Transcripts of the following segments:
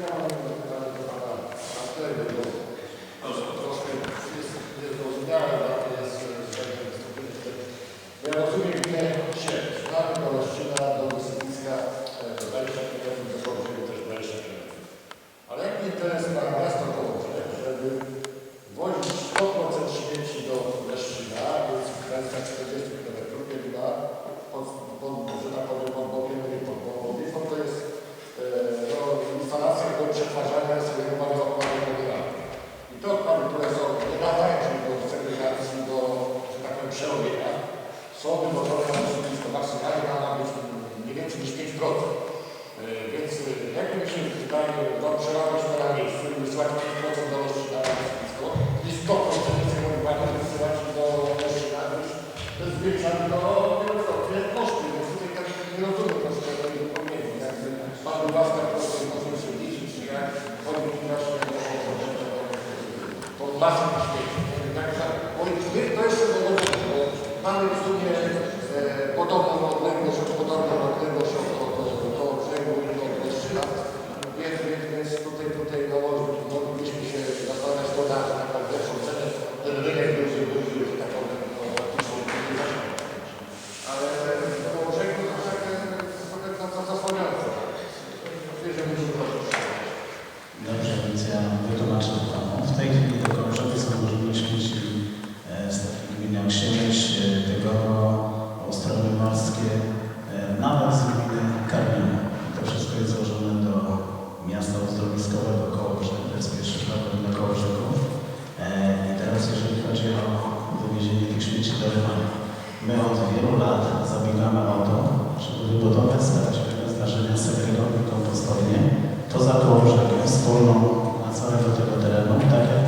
Ja mam pytanie do pana Martego, bo troszkę jest niezrozumiałe dla mnie jest, że wystąpienie. Ja rozumiem, gdzie się znamy do Leszczyna, do wysypiska e, 20 km, do Kołobrzegu też 20 km. Ale jaki interes ma miasto Kołobrzeg, żeby wozić 100% śmieci do Leszczyna, więc w granicach 40 km, kiedy ma pod, pod, że tak powiem, pod bokiem, nie pod bokiem, Wifon to jest e, no, instalacja do przetwarzania swojego paliwa odpadowego. I te odpady, które są, nie nadają się do segregacji, do, że tak powiem, przerobienia, są wywożone na wysokisko. Maksymalnie ma być nie więcej niż 5%. E, Więc e, jak mi się wydaje, no, przerabiać to na miejscu i wysyłać 5% do Leszczyna na wysokisko i 100% nie chcemy pani wysyłać do Leszczyna, już to jest zwiększanie do wielokrotnie koszty, więc tutaj tak nie rozumiem troszkę tego pomiędzy. Jakby pan Łaska po prostu może się liczyć, czy jak chodzi właśnie o tą masę śmieci. Także, bo my to jeszcze dowodzimy, bo mamy w sumie e, podobną odległość, podobną odległość od, od, od, od brzegu i od Leszczyna, więc, więc, więc tutaj, tutaj no, moglibyśmy się zastanawiać to na taką lepszą cenę, ten rynek duży, duży, że tak powiem, no, faktycznie nie zaczyna. Ale po brzegu to trochę trochę za- zasłaniające. Wierzę, że proszę. Dobrze, więc ja wytłumaczę Panu. W tej chwili do Kołobrzegu są różne śmieci e, z takich gmin jak Siemieć, e, Tygowo, Ostrowy Morskie, e, nawet z gminy Karlina. To wszystko jest złożone do miasta uzdrowiskowego Kołobrzeg, to jest pierwszy problem na Kołobrzegu. E, I teraz jeżeli chodzi o wywiezienie tych śmieci do Rymania. My od wielu lat zabiegamy o to, żeby wybudować, starać pewne zdarzenia segregować kompostownie poza Kołobrzegiem, wspólną na całego tego terenu, tak jak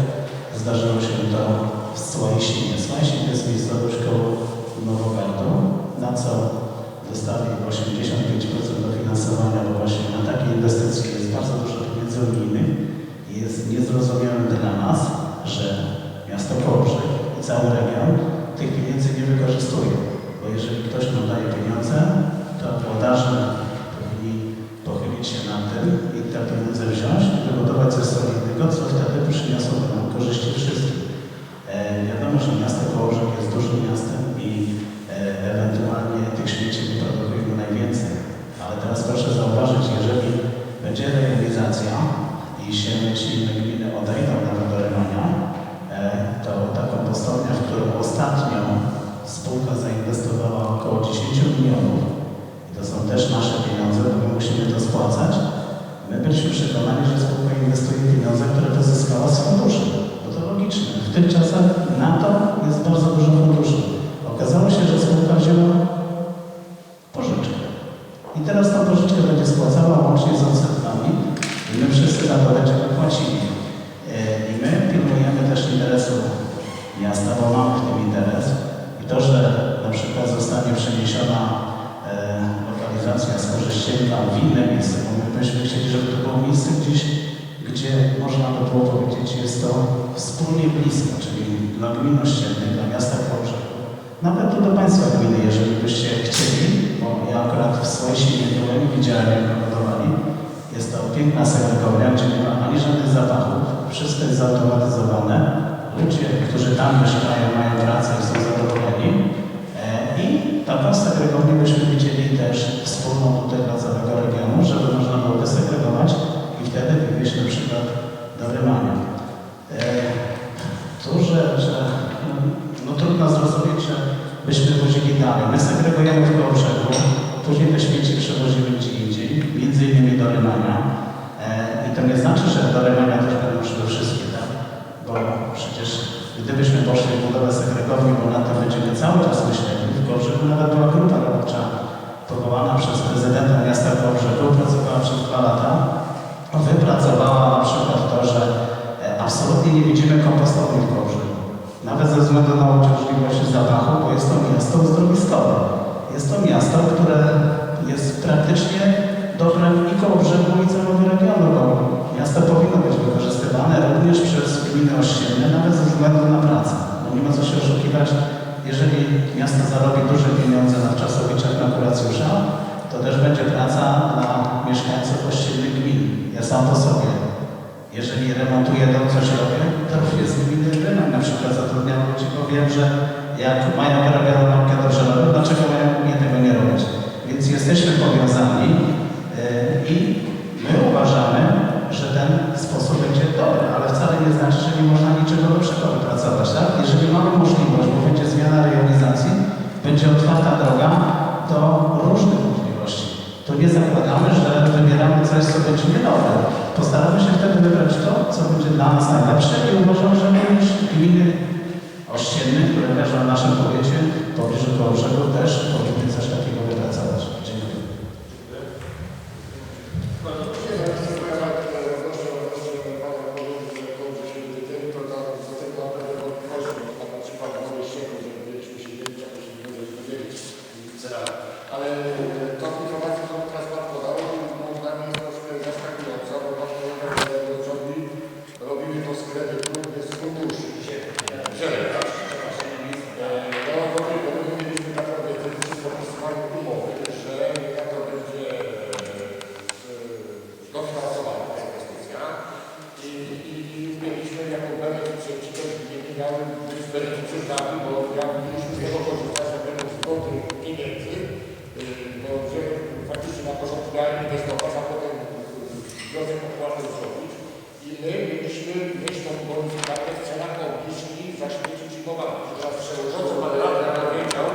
zdarzyło się to w Słajsinie. Słajsin to jest miejscowość koło Nowogardu, na co dostali 85% dofinansowania, bo właśnie na takie inwestycje jest bardzo dużo pieniędzy unijnych i jest niezrozumiałe dla nas, że miasto Kołobrzeg i cały region tych pieniędzy nie wykorzystuje. Bo jeżeli ktoś nam daje pieniądze, to włodarze powinni pochylić się nad tym i te pieniądze wziąć i wybudować coś solidnego, co wtedy przyniosłoby nam korzyści wszystkim. E, wiadomo, że miasto Kołobrzeg jest dużym miastem i e, ewentualnie tych śmieci wyprodukujemy najwięcej. Ale teraz proszę zauważyć, jeżeli będzie realizacja i się ci inne gminy odejdą nawet do Rymania, e, to ta kompostownia, w którą ostatnio spółka zainwestowała około 10 milionów, i to są też nasze pieniądze, bo my musimy to spłacać. My byliśmy przekonani, że spółka inwestuje pieniądze, które pozyskała z funduszy. Bo to logiczne. W tych czasach na to jest bardzo dużo funduszy. Okazało się, że spółka wzięła pożyczkę. I teraz tą pożyczkę będzie spłacała łącznie z odsetkami i my wszyscy za to będziemy płacili. E, I my pilnujemy też interesu miasta, bo mamy w tym interes. I to, że na przykład zostanie przeniesiona e, lokalizacja z Korzyścienka w inne miejsce, bo my byśmy chcieli, żeby to było miejsce gdzieś, gdzie można by było powiedzieć, jest to wspólnie blisko, czyli dla gmin ościennych, dla miasta Kołobrzegu. Nawet tu do Państwa gminy, jeżeli byście chcieli, bo ja akurat w Słojsinie byłem i widziałem, jak to budowali. Jest to piękna segregownia, gdzie nie ma ani żadnych zapachów, wszystko jest zautomatyzowane. Ludzie, którzy tam mieszkają, mają pracę i są zadowoleni. E, I taką segregownię byśmy widzieli też wspólną tutaj dla całego regionu, żeby można było wysegregować i wtedy wywieźć na przykład do Rymania. E, Tu, że, że no, no trudno zrozumieć, że byśmy wozili dalej. My segregujemy w Kołobrzegu, później te śmieci przewozimy gdzie indziej, między innymi do Rymania. E, I to nie znaczy, że do Rymania też będą szły wszystkie, tak? Bo przecież gdybyśmy poszli w budowę segregowni, bo na to będziemy cały czas myśleli, w Kołobrzegu nawet była grupa robocza powołana przez prezydenta miasta Kołobrzegu, pracowała przez dwa lata, wypracowała na przykład to, że e, absolutnie nie widzimy kompostowni w Kołobrzegu. Nawet ze względu na uciążliwość zapachu, bo jest to miasto uzdrowiskowe. Jest to miasto, które jest praktycznie dobrem i Kołobrzegu i całego regionu, bo miasto powinno być wykorzystywane również przez gminy ościenne, nawet ze względu na pracę. Bo nie ma co się oszukiwać, jeżeli miasto zarobi duże pieniądze na czasowiczach na kuracjusza, to też będzie praca dla mieszkańców poszczególnych gmin. Ja sam po sobie, jeżeli remontuję dom, coś robię, to robię z gminy rynek, na przykład zatrudniam ludzi, bo wiem, że jak mają wyrobioną lampkę dobrze robią, dlaczego mają mnie tego nie robić? Więc jesteśmy powiązani yy, i my uważamy, że ten sposób będzie dobry, ale wcale nie znaczy, że nie można niczego lepszego wypracować, tak? Jeżeli mamy możliwość, bo będzie zmiana rejonizacji, będzie otwarta droga do różnych Tu nie zakładamy, że wybieramy coś, co będzie niedobre. Postaramy się wtedy wybrać to, co będzie dla nas najlepsze i uważam, że również gminy ościenne, które leżą w naszym powiecie, pobliżu Kołobrzegu też powinny coś takiego wypracować. Dziękuję. Nie, no, jeszcze powiem, jak, e, odnośnie, odnośnie pana powiedz, że to, że się wytymi, to ta, za tego na pewno wątpliwości, bo tam na przykład w Nowej Ścieku, że mieliśmy się wiedzieć, jakoś nie może się dowiedzieć, ale e, tą informację, którą teraz pan podał, moim zdaniem jest troszkę zaskakująca, bo pan powiedział, że robi, robimy to z kredytu, jest z funduszy. Zieleń, tak, przepraszam. E, No, bo my, bo my mieliśmy naprawdę wtedy podpisywali umowy, że jak to będzie e, dofinansowana ta inwestycja i, i, i mieliśmy jako benefit, że ci też nie miały być beneficjentami, bo jak mieliśmy z tego korzystać, jak będą zgody pieniędzy, y, bo że faktycznie na początku miałem inwestować, a potem wniosek opłatę zrobić i my mieliśmy mieć tą bonifikatę w cenach obniżki za śmieci przyjmowane. Teraz przewodniczący pan radny powiedział,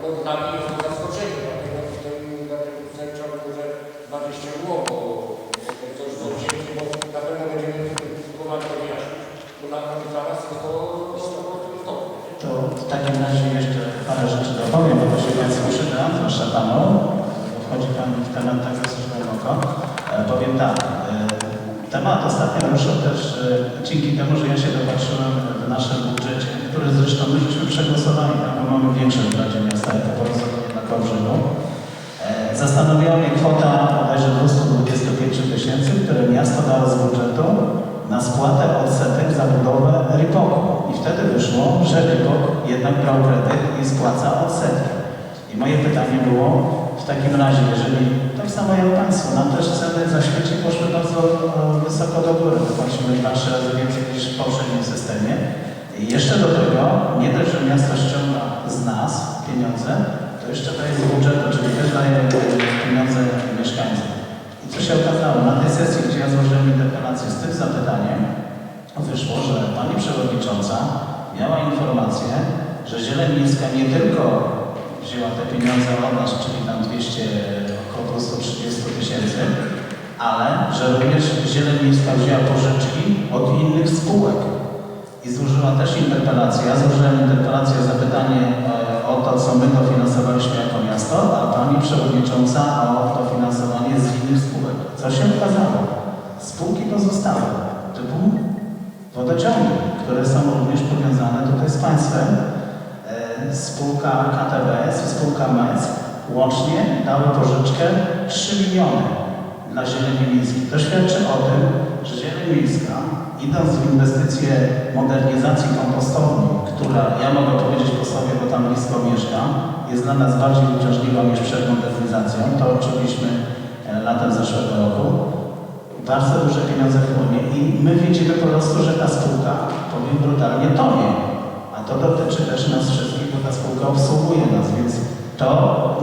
no dla mnie jest to zaskoczenie, dlatego tutaj dlatego tutaj chciałbym, że 20 było, bo bo coś do księgi, bo na pewno będziemy próbowali to wyjaśnić, bo na dla nas jest to istotne. To w takim razie jeszcze parę rzeczy dopowiem, bo to się Państwu przyda, zwłaszcza Panu, bo wchodzi Pan w temat tak dosyć głęboko. E, powiem tak, e, temat ostatnio ruszył też e, dzięki temu, że ja się dopatrzyłem w naszym budżecie, który zresztą my żeśmy przegłosowali, tak, bo mamy większość w Radzie Miasta jako porozumienie na Kołbrzegu. E, Zastanowiła mnie kwota bodajże 225 tysięcy, które miasto dało z budżetu na spłatę odsetek za budowę RIPOK-u. I wtedy wyszło, że RIPOK jednak brał kredyt i spłaca odsetki. I moje pytanie było w takim razie, jeżeli tak samo jak Państwo, nam też ceny za śmieci poszły bardzo e, wysoko do góry. Płacimy razy więcej niż w poprzednim systemie. I jeszcze do tego, nie dość, że miasto ściąga z nas pieniądze, to jeszcze daje z budżetu, czyli też daje e, pieniądze mieszkańcom. I co się okazało? Na tej sesji, gdzie ja złożyłem interpelację z tym zapytaniem, wyszło, że pani przewodnicząca miała informację, że Zieleń Miejska nie tylko wzięła te pieniądze od nas, czyli tam 200, około 230 tysięcy, ale że również Zieleń Miejska wzięła pożyczki od innych spółek i złożyła też interpelację. Ja złożyłem interpelację, zapytanie e, o to, co my dofinansowaliśmy jako miasto, a pani przewodnicząca o dofinansowanie z innych spółek. Co się okazało? Spółki pozostałe, typu wodociągi, które są również powiązane tutaj z państwem, spółka KTBS i spółka MEC łącznie dały pożyczkę 3 miliony dla Zieleni Miejskiej. To świadczy o tym, że Zieleń Miejska, idąc w inwestycję modernizacji kompostowni, która, ja mogę powiedzieć po sobie, bo tam blisko mieszkam, jest dla nas bardziej uciążliwa niż przed modernizacją, to odczuliśmy e, latem zeszłego roku, bardzo duże pieniądze wpłynie i my widzimy po prostu, że ta spółka, powiem brutalnie, tonie. To dotyczy też nas wszystkich, bo ta spółka obsługuje nas, więc to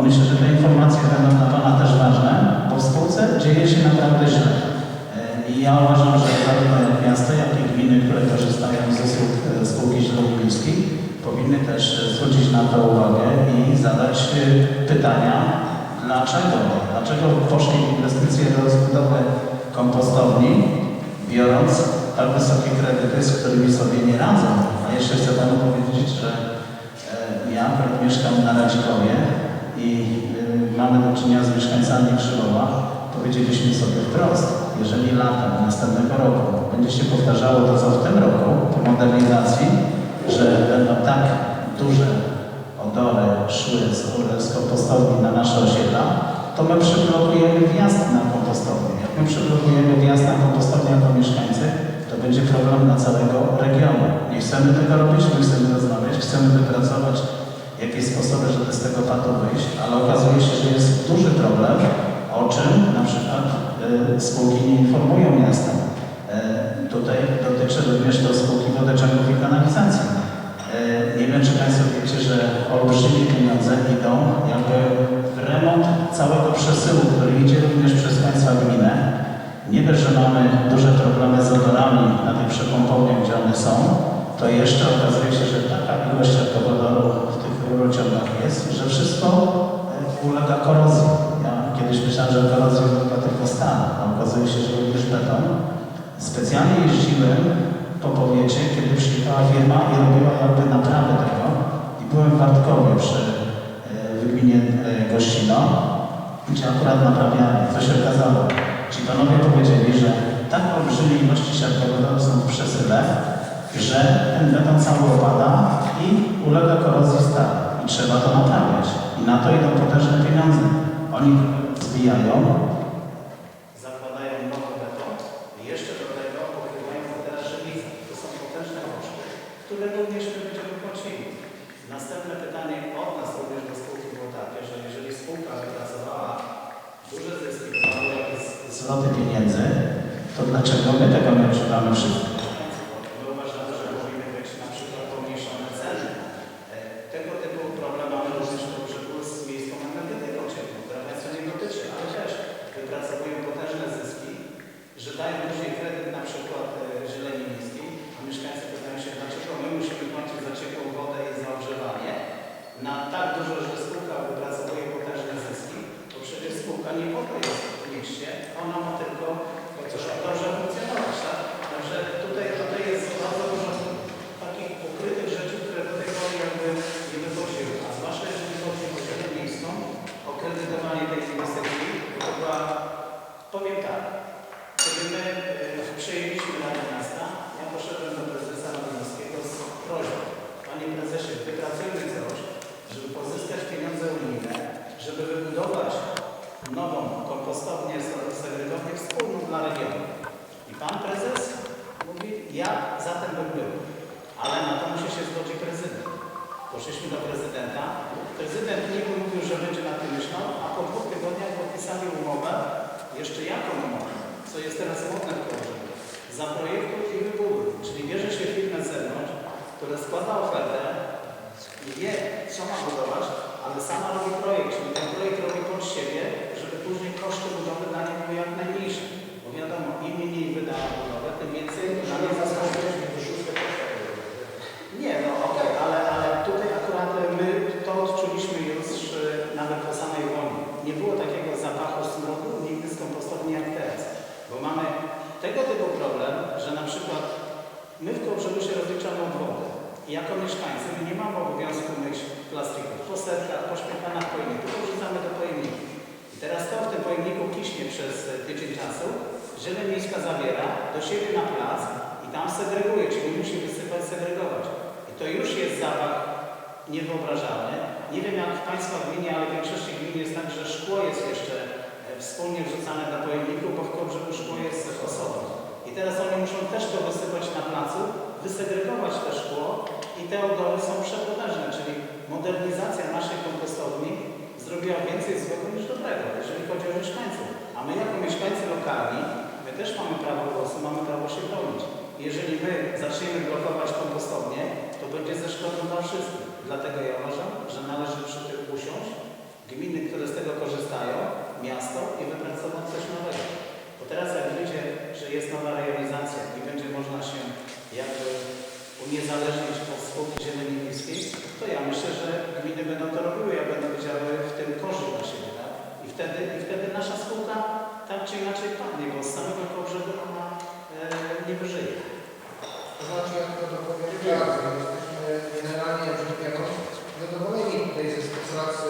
myślę, że te informacje będą dla Pana też ważne, bo w spółce dzieje się naprawdę źle. E, I ja uważam, że zarówno miasto, jak i gminy, które korzystają z usług e, spółki zielonomiejskiej, powinny też e, zwrócić na to uwagę i zadać pytania, dlaczego, dlaczego poszli inwestycje do rozbudowy kompostowni, biorąc tak wysokie kredyty, z którymi sobie nie radzą. A jeszcze chcę Panu powiedzieć, że e, ja mieszkam na Radzikowie i e, mamy do czynienia z mieszkańcami Krzywowa. Powiedzieliśmy sobie wprost, jeżeli latem następnego roku będzie się powtarzało to, co w tym roku, po modernizacji, że będą tak duże odory szły z, z kompostowni na nasze osiedla, to my przyblokujemy wjazd na kompostownię. Jak my przyblokujemy wjazd na kompostownię jako mieszkańcy, będzie problem dla całego regionu. Nie chcemy tego robić, nie chcemy rozmawiać, chcemy wypracować jakieś sposoby, żeby z tego patu wyjść, ale okazuje się, że jest duży problem, o czym na przykład y, spółki nie informują miasta. Y, tutaj dotyczy również to spółki wody jeździłem po powiecie, kiedy przyjechała firma i robiła jakby naprawę tego i byłem w Wartkowie przy e, w gminie Gościno, gdzie akurat naprawiali. Co się okazało? Ci panowie powiedzieli, że tak olbrzymie ilości siarkowodoru są w przesyle, że ten beton cały opada i ulega korozji stali. I trzeba to naprawiać. I na to idą potężne pieniądze. Oni zbijają, zakładają nowy beton i jeszcze do tego pokrywają teraz żelizę. To są potężne koszty, które również my będziemy płacili. Następne pytanie od nas również do spółki było takie, że jeżeli spółka wypracowała duże zyski, to mamy jakieś zwroty pieniędzy, to dlaczego my tego nie odczuwamy wszyscy? My uważamy, że powinny być na przykład pomniejszone ceny. E, Tego typu problem mamy również w brzegu z miejską energetyką ciepłą, która Państwa nie dotyczy, ale też wypracowują potężne zyski, że dają później kredyt na przykład e, zieleni miejskiej, a mieszkańcy pytają się, dlaczego my musimy płacić za ciepłą wodę i za ogrzewanie na tak dużo, że spółka wypracowuje potężne zyski, bo przecież spółka nie po to jest w mieście, ona ma tylko dobrze funkcjonować, tak? Także tutaj, tutaj jest bardzo dużo takich ukrytych rzeczy, które do tej pory jakby nie wychodziły, a zwłaszcza jeżeli chodzi o ziemię miejską, o kredytowanie tej inwestycji, bo to była, powiem tak, kiedy my y, przejęliśmy Radę Miasta, ja poszedłem do prezesa Radowskiego z prośbą, panie prezesie, wypracujmy coś, żeby pozyskać pieniądze unijne, żeby wybudować nową kompostownię, segregownię wspólną dla regionu. I pan prezes mówi, ja za tym bym był, ale na to musi się zgodzić prezydent. Poszliśmy do prezydenta. Prezydent nie mówił, że będzie na tym myślał, a po dwóch tygodniach podpisali umowę, jeszcze jaką umowę, co jest teraz modne w Kołobrzegu, za projektu i wybudowy. Czyli bierze się firmę z zewnątrz, która składa ofertę i wie, co ma budować, ale sama robi projekt, czyli ten projekt robi pod siebie, żeby później koszty budowy dla niej były jak najmniejsze. Bo wiadomo, im mniej wyda na budowę, tym więcej dla niej zaskoczy. Nie, no okej, ale, ale tutaj akurat my to odczuliśmy już e, nawet po samej wojnie. Nie było takiego zapachu smrodu nigdy z kompostowni jak teraz. Bo mamy tego typu problem, że na przykład my w Kołobrzegu się rozliczamy od wody. I jako mieszkańcy my nie mamy obowiązku myć plastików po setkach, po tylko wrzucamy do pojemników. I teraz to w tym pojemniku kiśnie przez e, tydzień czasu, zieleń miejska zabiera do siebie na plac i tam segreguje, czyli musi wysypać, segregować. I to już jest zapach niewyobrażalny. Nie wiem jak w Państwa gminie, ale w większości gmin jest tak, że szkło jest jeszcze e, wspólnie wrzucane do pojemników, bo w Kołobrzegu szkło jest osobno. I teraz oni muszą też to wysypać na placu, wysegregować te szkło i te odory są przepotężne, czyli modernizacja naszej kompostowni zrobiła więcej złego niż dobrego, jeżeli chodzi o mieszkańców. A my jako mieszkańcy lokalni, my też mamy prawo głosu, mamy prawo się bronić. Jeżeli my zaczniemy blokować kompostownię, to będzie ze szkodą dla wszystkich. Dlatego ja uważam, że należy przy tym usiąść, gminy, które z tego korzystają, miasto i wypracować coś nowego. Bo teraz jak wyjdzie, że jest nowa realizacja i będzie można się jakby uniezależnić od spółki zieleni miejskiej, to ja myślę, że gminy będą to robiły, ja będę widziały w tym korzyść dla siebie, tak? I wtedy, i wtedy nasza spółka tak czy inaczej padnie, bo z samego pogrzebu ona e, nie wyżyje. To znaczy, jak to dopowiedział, jesteśmy generalnie biorąc zadowoleni tutaj ze współpracy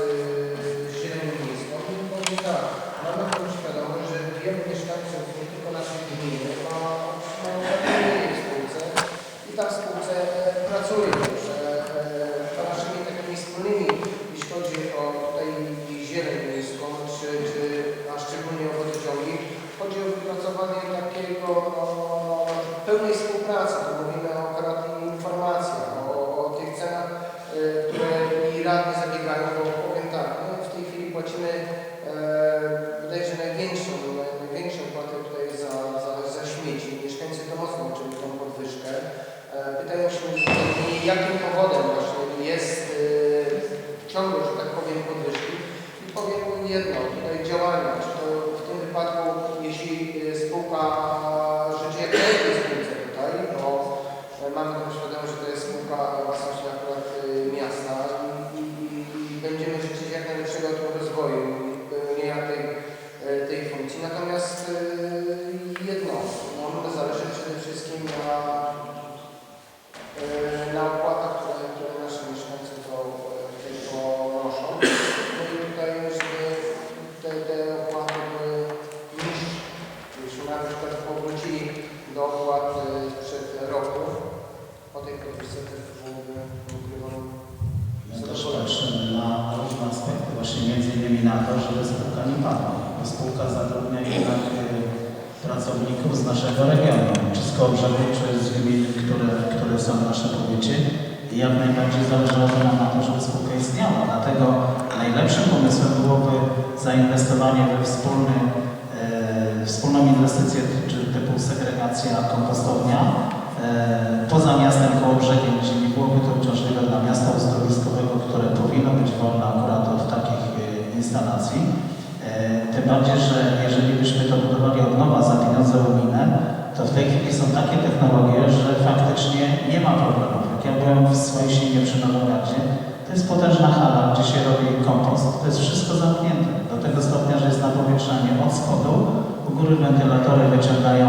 z Zielenią Miejską, tylko że tak, mamy tą świadomość, że wielu mieszkańców nie tylko naszej gminy, a, a na spółce pracuje, że e, naszymi takimi wspólnymi, jeśli chodzi o tutaj W tej chwili są takie technologie, że faktycznie nie ma problemów. Tak jak ja byłem w swojej silnie przy Nowogardzie, to jest potężna hala, gdzie się robi kompost, to jest wszystko zamknięte. Do tego stopnia, że jest napowietrzanie od spodu, u góry wentylatory wyciągają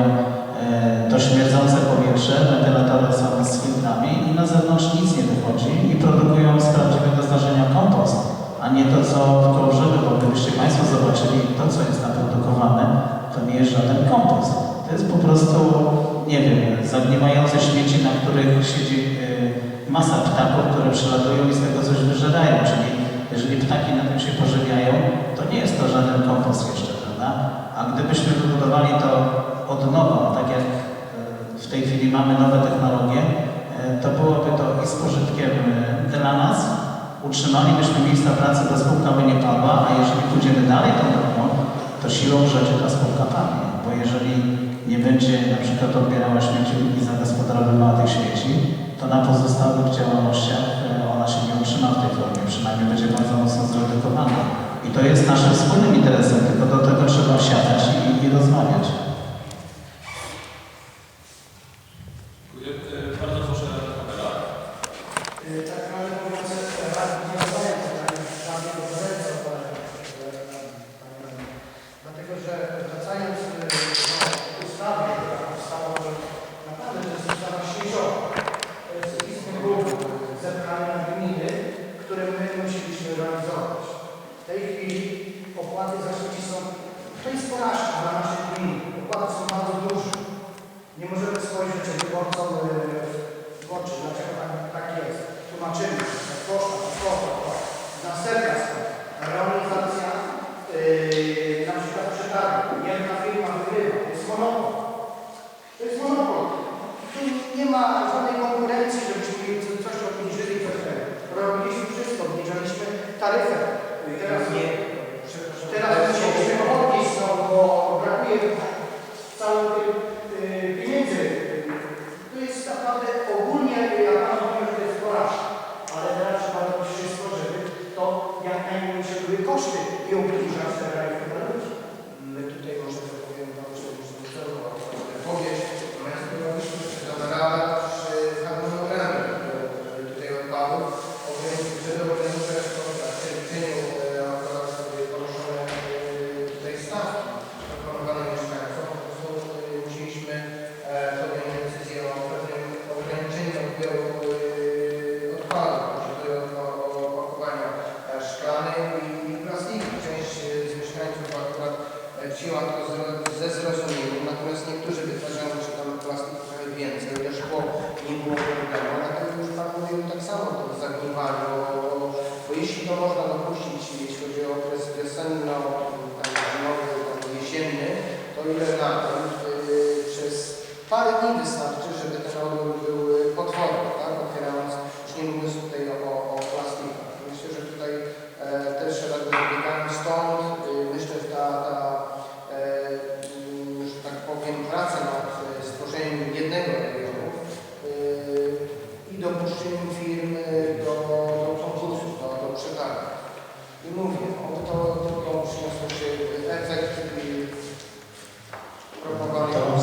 e, to śmierdzące powietrze, wentylatory są z filtrami i na zewnątrz nic nie wychodzi i produkują z prawdziwego zdarzenia kompost, a nie to, co w Kołżewie, bo gdybyście Państwo zobaczyli to, co jest naprodukowane, to nie jest żaden kompost. To jest po prostu, nie wiem, zagniewające śmieci, na których siedzi y, masa ptaków, które przelatują i z tego coś wyżerają. Czyli jeżeli ptaki na tym się pożywiają, to nie jest to żaden kompost jeszcze, prawda? A gdybyśmy wybudowali to od nowa, no tak jak y, w tej chwili mamy nowe technologie, y, to byłoby to i z pożytkiem dla nas, utrzymalibyśmy miejsca pracy, ta spółka by nie padła, a jeżeli pójdziemy dalej tą drogą, to siłą rzeczy ta spółka padnie, bo jeżeli nie będzie na przykład odbierała śmieci i zagospodarowywała tych śmieci, to na pozostałych działalnościach e, ona się nie utrzyma w tej formie, przynajmniej będzie bardzo mocno zredukowana. I to jest naszym wspólnym interesem, tylko do tego trzeba siadać i, i rozmawiać. також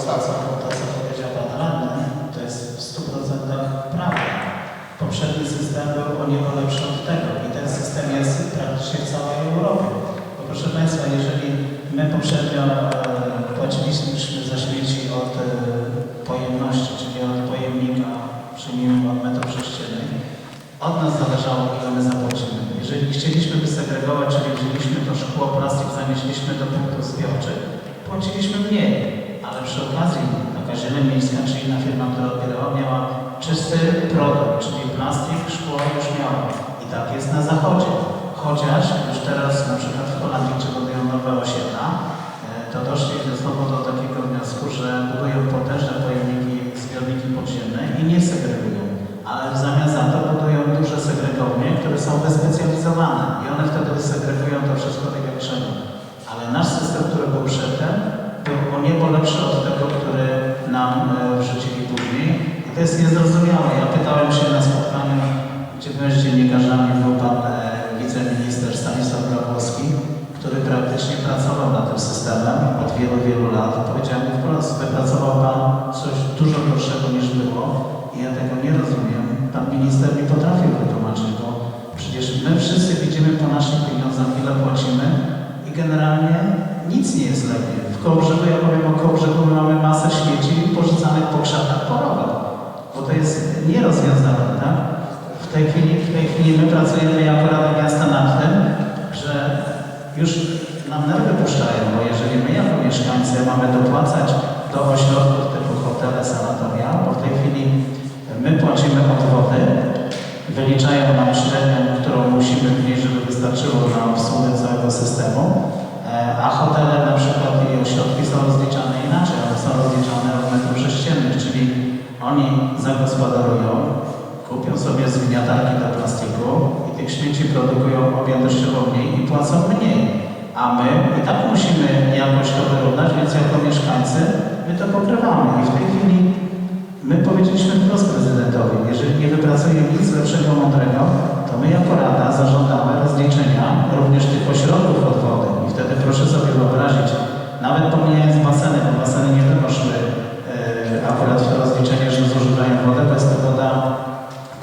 to, co, to, co powiedział Pan Radny, to jest w 100% prawda. Poprzedni system był o niebo lepszy od tego i ten system jest praktycznie w całej Europie. Bo proszę Państwa, jeżeli my poprzednio jest niezrozumiałe. Ja pytałem się na spotkaniu, gdzie byłem z dziennikarzami, był pan e, wiceminister Stanisław Grabowski, który praktycznie pracował nad tym systemem od wielu, wielu lat. Powiedziałem mu wprost, wypracował pan coś dużo gorszego niż było i ja tego nie rozumiem. Pan minister nie potrafił wytłumaczyć, bo przecież my wszyscy widzimy po naszych pieniądzach, ile płacimy i generalnie nic nie jest lepiej. W Kołbrzegu, ja powiem o Kołbrzegu, my mamy masę śmieci porzucanych po krzakach po rowach, bo to jest nierozwiązane, tak? W tej chwili, w tej chwili my pracujemy jako Rada Miasta nad tym, że już nam nerwy puszczają, bo jeżeli my jako mieszkańcy mamy dopłacać do ośrodków typu hotele, sanatoria, bo w tej chwili my płacimy od wody, wyliczają nam średnią, którą musimy wnieść, żeby wystarczyło na obsługę całego systemu, e, a hotele na przykład i ośrodki są rozliczane inaczej, one są rozliczane od metrów sześciennych, czyli oni zagospodarują, kupią sobie zgniatarki do plastiku i tych śmieci produkują objętościowo mniej i płacą mniej. A my i tak musimy jakoś to wyrównać, więc jako mieszkańcy my to pokrywamy. I w tej chwili my powiedzieliśmy wprost prezydentowi, jeżeli nie wypracuje nic lepszego, mądrego, to my jako Rada zażądamy rozliczenia również tych ośrodków od wody. I wtedy proszę sobie wyobrazić, nawet pomijając baseny, bo baseny nie wynoszły e, akurat w to rozliczenie, że zużywają wodę, bo jest to woda,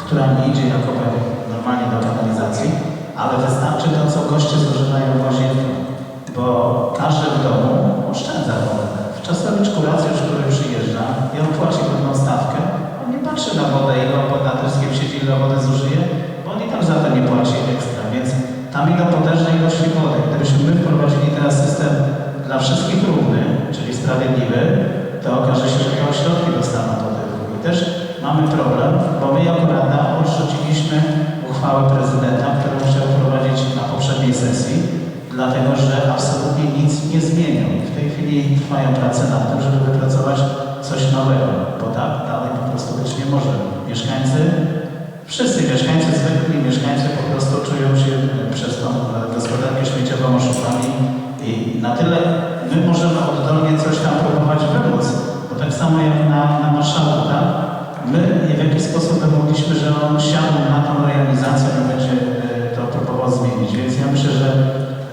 która nie idzie jako normalnie do kanalizacji, ale wystarczy to, co goście zużywają w łazienkę, bo każdy w domu oszczędza wodę. W Czasowicz Kuracjusz, który przyjeżdża i on płaci stawkę, on nie patrzy na wodę, ile on pod natryskiem siedzi, ile wody zużyje, bo on i tam za to nie płaci ekstra, więc tam idą potężne ilości wody. Gdybyśmy my wprowadzili teraz system dla wszystkich równy, czyli sprawiedliwy, to okaże się, że te ośrodki dostaną do tego. I też mamy problem, bo my jako Rada odrzuciliśmy uchwałę prezydenta, którą chciał wprowadzić na poprzedniej sesji, dlatego że absolutnie nic nie zmienią. W tej chwili trwają prace nad tym, żeby wypracować coś nowego, bo tak dalej po prostu być nie może. Mieszkańcy, wszyscy mieszkańcy, zwykli mieszkańcy po prostu czują się e, przez tą e, gospodarkę śmieciową oszukani i na tyle my możemy oddolnie coś tam próbować wymóc, bo tak samo jak na, na marszałku, tak? My w jakiś sposób wymogliśmy, że on siadł na tą realizację i będzie e, to próbował zmienić, więc ja myślę, że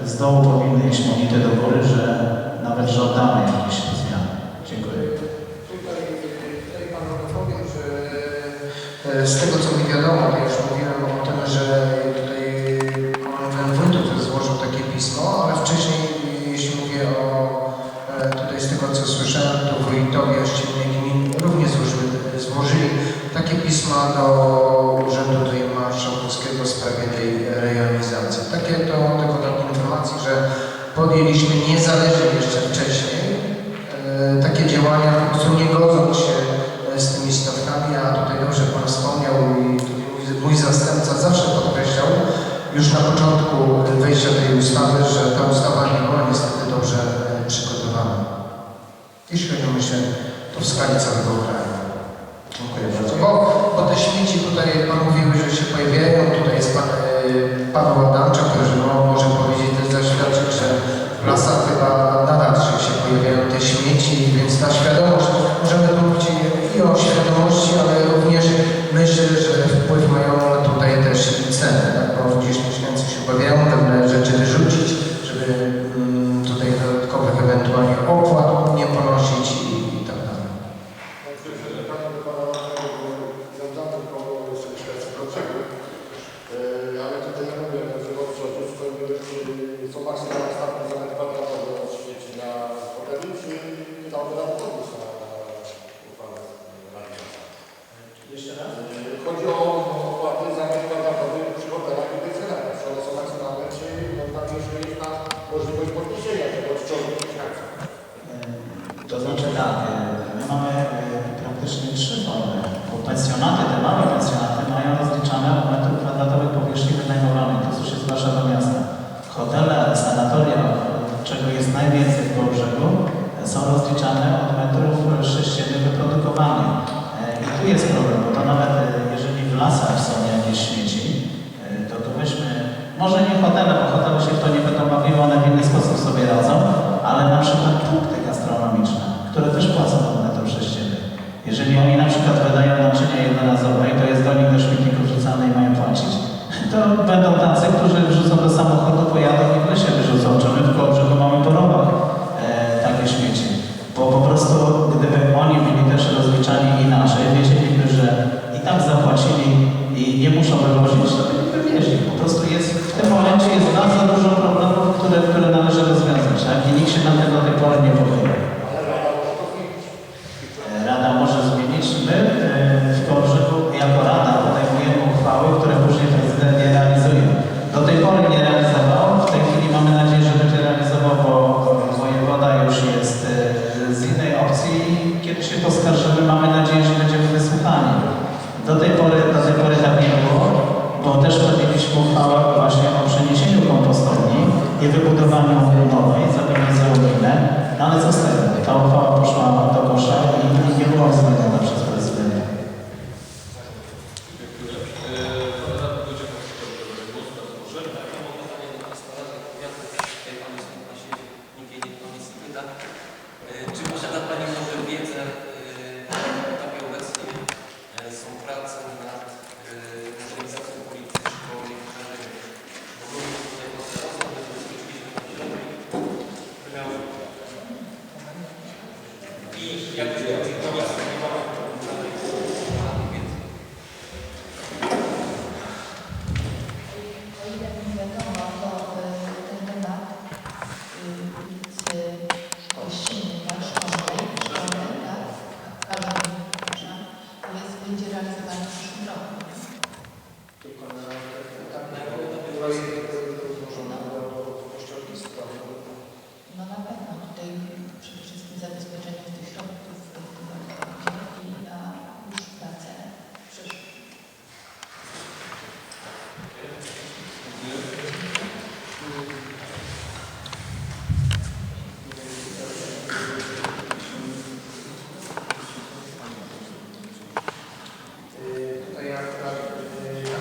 z dołu powinny iść monity do góry, e, z tego co mi wiadomo, to już mówiłem o tym, że tutaj pan wójt złożył takie pismo, ale wcześniej, jeśli mówię o e, tutaj z tego co słyszałem, to wójtowie ościennych gmin również złożyli, złożyli takie pisma do Urzędu tutaj Marszałkowskiego w sprawie tej rejonizacji. Takie to tego do informacji, że podjęliśmy niezależnie jeszcze wcześniej e, takie działania, po prostu nie godząc się e, z tymi stawkami, a tutaj dobrze Pan wspomniał i tutaj mój, mój zastępca zawsze podkreślał już na początku wejścia tej ustawy, że ta ustawa nie była niestety dobrze e, przygotowana. Jeśli chodzi o myślę, to w skali całego kraju. Dziękuję bardzo. Bo, bo te śmieci tutaj Pan mówił, że się pojawiają. Tutaj jest Pan e, Paweł Adamczak, To znaczy tak, e, my mamy e, praktycznie trzy formy, bo pensjonaty, te małe pensjonaty mają rozliczane od metrów kwadratowych powierzchni wynajmowanej, to już jest wasze do miasta. Hotele, sanatoria, czego jest najwięcej w Brzegu, są rozliczane od metrów sześciennych wyprodukowanych. E, I tu jest problem, bo to nawet jeżeli w lasach są jakieś śmieci, to tu myśmy, może nie hotele, bo hotele się w to nie będą bawiły, one w inny sposób sobie radzą, ale na przykład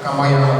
干嘛呀？